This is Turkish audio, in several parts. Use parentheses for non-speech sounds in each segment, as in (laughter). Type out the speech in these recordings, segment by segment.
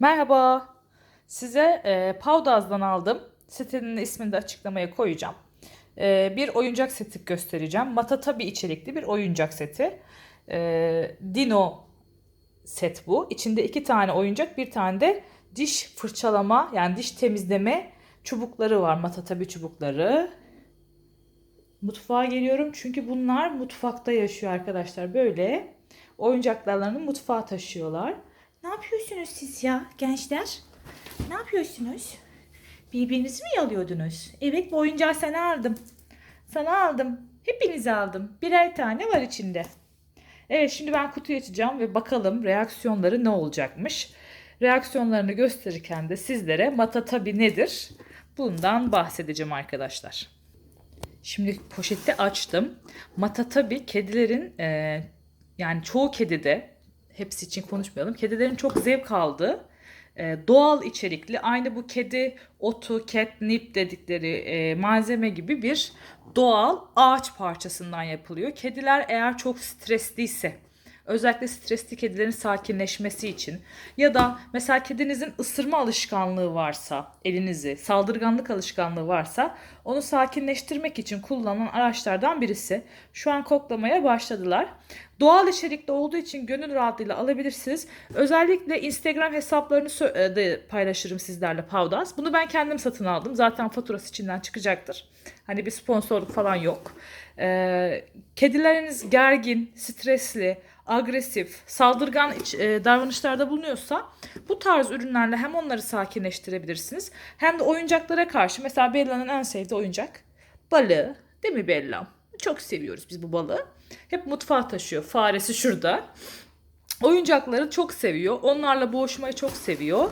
Merhaba. Size e, Powdaz'dan aldım. Sitenin ismini de açıklamaya koyacağım. E, bir oyuncak seti göstereceğim. Matatabi içerikli bir oyuncak seti. E, Dino set bu. İçinde iki tane oyuncak, bir tane de diş fırçalama yani diş temizleme çubukları var. Matatabi çubukları. Mutfağa geliyorum çünkü bunlar mutfakta yaşıyor arkadaşlar. Böyle oyuncaklarını mutfağa taşıyorlar. Ne yapıyorsunuz siz ya gençler? Ne yapıyorsunuz? Birbirinizi mi yalıyordunuz? Evet bu oyuncağı sana aldım. Sana aldım. Hepinizi aldım. Birer tane var içinde. Evet şimdi ben kutuyu açacağım ve bakalım reaksiyonları ne olacakmış. Reaksiyonlarını gösterirken de sizlere matatabi nedir? Bundan bahsedeceğim arkadaşlar. Şimdi poşeti açtım. Matatabi kedilerin e, yani çoğu kedide hepsi için konuşmayalım. Kedilerin çok zevk aldığı e, doğal içerikli aynı bu kedi otu, catnip dedikleri e, malzeme gibi bir doğal ağaç parçasından yapılıyor. Kediler eğer çok stresliyse özellikle stresli kedilerin sakinleşmesi için ya da mesela kedinizin ısırma alışkanlığı varsa elinizi, saldırganlık alışkanlığı varsa onu sakinleştirmek için kullanılan araçlardan birisi. Şu an koklamaya başladılar. Doğal içerikli olduğu için gönül rahatlığıyla alabilirsiniz. Özellikle Instagram hesaplarını e, de paylaşırım sizlerle Pavdas. Bunu ben kendim satın aldım. Zaten faturası içinden çıkacaktır. Hani bir sponsorluk falan yok. Ee, kedileriniz gergin, stresli, agresif, saldırgan e, davranışlarda bulunuyorsa bu tarz ürünlerle hem onları sakinleştirebilirsiniz hem de oyuncaklara karşı mesela Bella'nın en sevdiği oyuncak balığı. Değil mi Bella? Çok seviyoruz biz bu balığı. Hep mutfağa taşıyor. Faresi şurada. Oyuncakları çok seviyor. Onlarla boğuşmayı çok seviyor.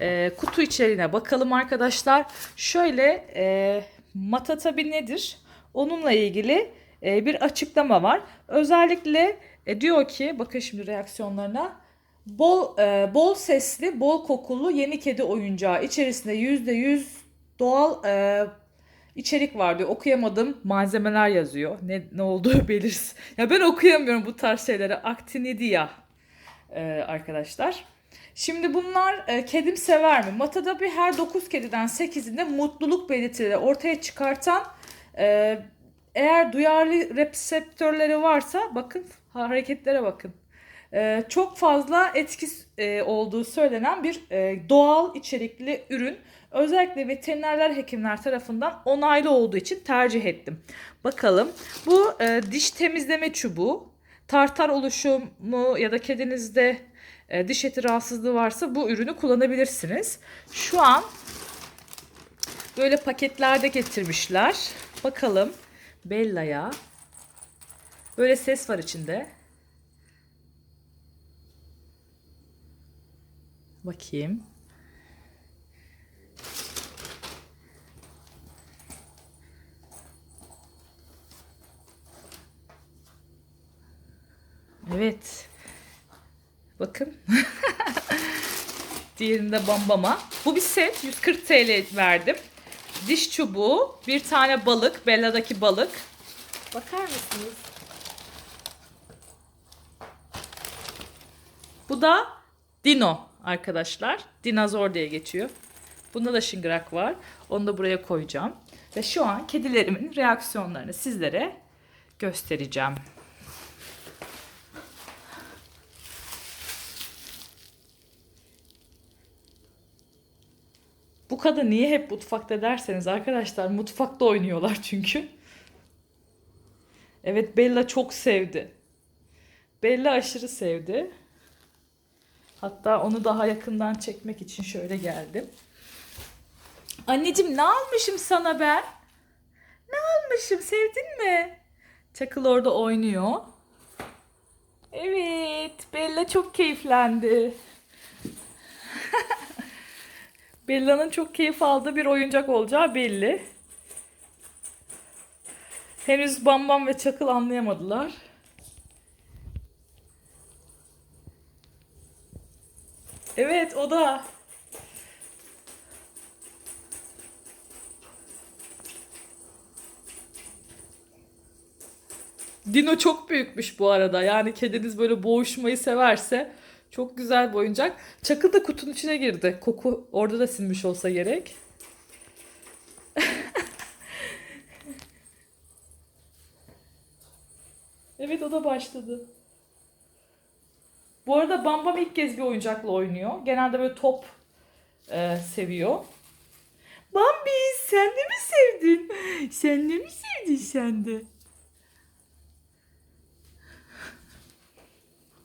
Ee, kutu içeriğine bakalım arkadaşlar. Şöyle e, matatabi nedir? Onunla ilgili e, bir açıklama var. Özellikle e, diyor ki bakın şimdi reaksiyonlarına. Bol e, bol sesli, bol kokulu yeni kedi oyuncağı içerisinde %100 doğal e, içerik var diyor. Okuyamadım malzemeler yazıyor. Ne ne olduğu (laughs) belirsiz. Ya ben okuyamıyorum bu tarz şeyleri. Actinidia e, arkadaşlar. Şimdi bunlar e, kedim sever mi? Matada bir her 9 kediden 8'inde mutluluk belirtileri ortaya çıkartan e, eğer duyarlı reseptörleri varsa bakın hareketlere bakın. E, çok fazla etki e, olduğu söylenen bir e, doğal içerikli ürün. Özellikle veterinerler hekimler tarafından onaylı olduğu için tercih ettim. Bakalım bu e, diş temizleme çubuğu tartar oluşumu ya da kedinizde e, diş eti rahatsızlığı varsa bu ürünü kullanabilirsiniz. Şu an böyle paketlerde getirmişler. Bakalım Bella'ya. Böyle ses var içinde. Bakayım. Evet. Bakın. (laughs) Diğerinde bambama. Bu bir set. 140 TL verdim. Diş çubuğu, bir tane balık, Bella'daki balık. Bakar mısınız? Bu da Dino arkadaşlar. Dinozor diye geçiyor. Bunda da şıngırak var. Onu da buraya koyacağım. Ve şu an kedilerimin reaksiyonlarını sizlere göstereceğim. Bu kadın niye hep mutfakta derseniz arkadaşlar mutfakta oynuyorlar çünkü. Evet Bella çok sevdi. Bella aşırı sevdi. Hatta onu daha yakından çekmek için şöyle geldim. Anneciğim ne almışım sana ben? Ne almışım sevdin mi? Çakıl orada oynuyor. Evet Bella çok keyiflendi. (laughs) Bella'nın çok keyif aldığı bir oyuncak olacağı belli. Henüz Bam Bam ve Çakıl anlayamadılar. Evet o da. Dino çok büyükmüş bu arada. Yani kediniz böyle boğuşmayı severse Çok güzel bir oyuncak. Çakıl da kutunun içine girdi. Koku orada da sinmiş olsa gerek. (laughs) evet o da başladı. Bu arada Bam Bam ilk kez bir oyuncakla oynuyor. Genelde böyle top e, seviyor. Bambi sen de mi sevdin? Sen de mi sevdin sen de?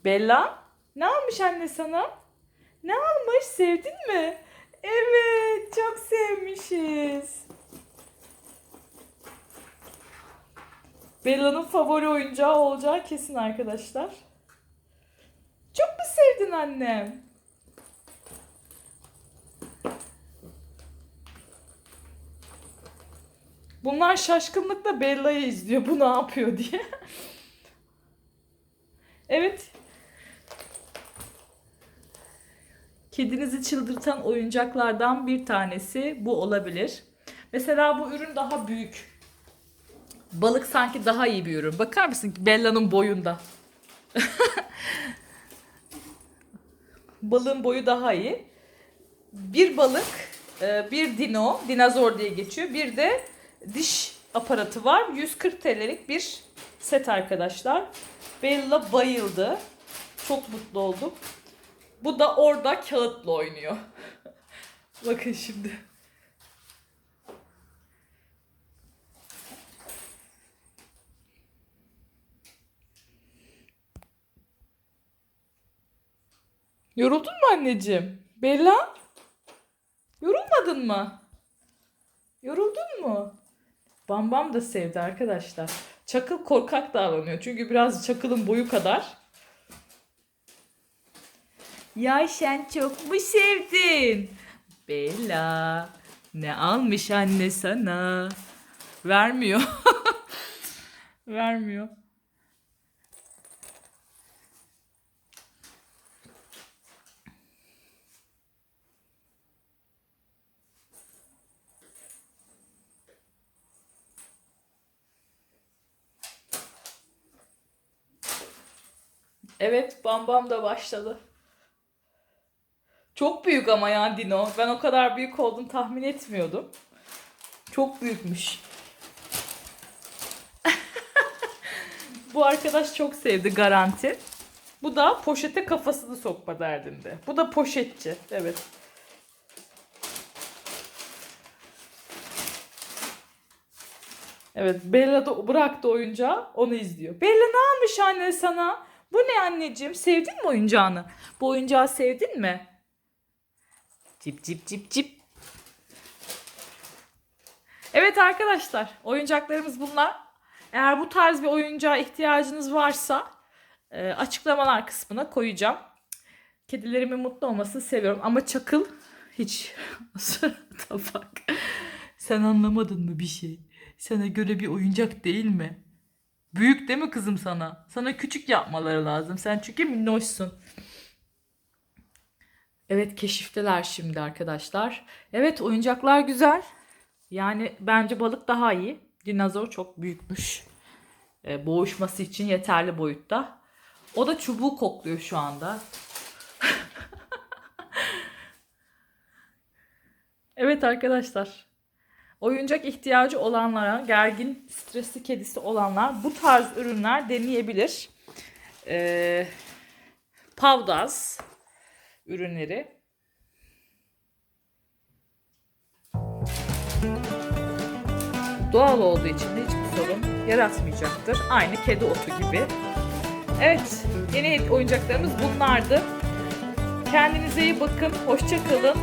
Bella ne almış anne sana? Ne almış sevdin mi? Evet çok sevmişiz. Bella'nın favori oyuncağı olacağı kesin arkadaşlar. Annem? Bunlar şaşkınlıkla Bella'yı izliyor. Bu ne yapıyor diye. (laughs) evet. Kedinizi çıldırtan oyuncaklardan bir tanesi bu olabilir. Mesela bu ürün daha büyük. Balık sanki daha iyi bir ürün. Bakar mısın Bella'nın boyunda? (laughs) Balığın boyu daha iyi. Bir balık, e, bir dino, dinozor diye geçiyor. Bir de diş aparatı var. 140 TL'lik bir set arkadaşlar. Bella bayıldı. Çok mutlu oldum. Bu da orada kağıtla oynuyor. (laughs) Bakın şimdi. Yoruldun mu anneciğim? Bella? Yorulmadın mı? Yoruldun mu? Bam Bam da sevdi arkadaşlar. Çakıl korkak davranıyor. Çünkü biraz Çakıl'ın boyu kadar. Ya sen çok mu sevdin? Bella. Ne almış anne sana? Vermiyor. (laughs) Vermiyor. Evet, Bam Bam da başladı. Çok büyük ama ya Dino. Ben o kadar büyük olduğunu tahmin etmiyordum. Çok büyükmüş. (laughs) Bu arkadaş çok sevdi garanti. Bu da poşete kafasını sokma derdinde. Bu da poşetçi. Evet. Evet Bella da bıraktı oyuncağı onu izliyor. Bella ne almış anne sana? Bu ne anneciğim? Sevdin mi oyuncağını? Bu oyuncağı sevdin mi? Cip cip cip cip. Evet arkadaşlar oyuncaklarımız bunlar. Eğer bu tarz bir oyuncağa ihtiyacınız varsa e, açıklamalar kısmına koyacağım. Kedilerimin mutlu olmasını seviyorum ama çakıl hiç (laughs) tabak. Sen anlamadın mı bir şey? Sana göre bir oyuncak değil mi? Büyük değil mi kızım sana? Sana küçük yapmaları lazım. Sen çünkü minnoşsun. Evet keşifteler şimdi arkadaşlar. Evet oyuncaklar güzel. Yani bence balık daha iyi. Dinozor çok büyükmüş. Ee, boğuşması için yeterli boyutta. O da çubuğu kokluyor şu anda. (laughs) evet arkadaşlar. Oyuncak ihtiyacı olanlara, gergin, stresli kedisi olanlar bu tarz ürünler deneyebilir. Ee, Pavdaz ürünleri. Doğal olduğu için de hiçbir sorun yaratmayacaktır. Aynı kedi otu gibi. Evet, yeni oyuncaklarımız bunlardı. Kendinize iyi bakın, hoşça kalın.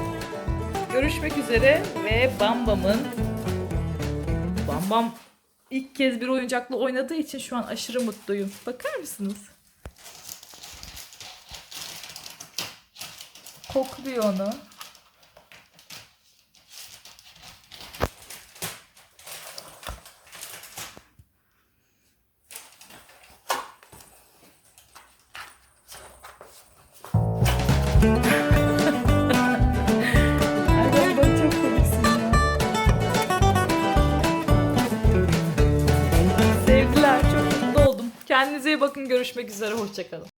Görüşmek üzere ve Bam Bam'ın Bam Bam ilk kez bir oyuncakla oynadığı için şu an aşırı mutluyum. Bakar mısınız? Kokluyor onu. Ay Çok. Görüşmek üzere. Hoşçakalın.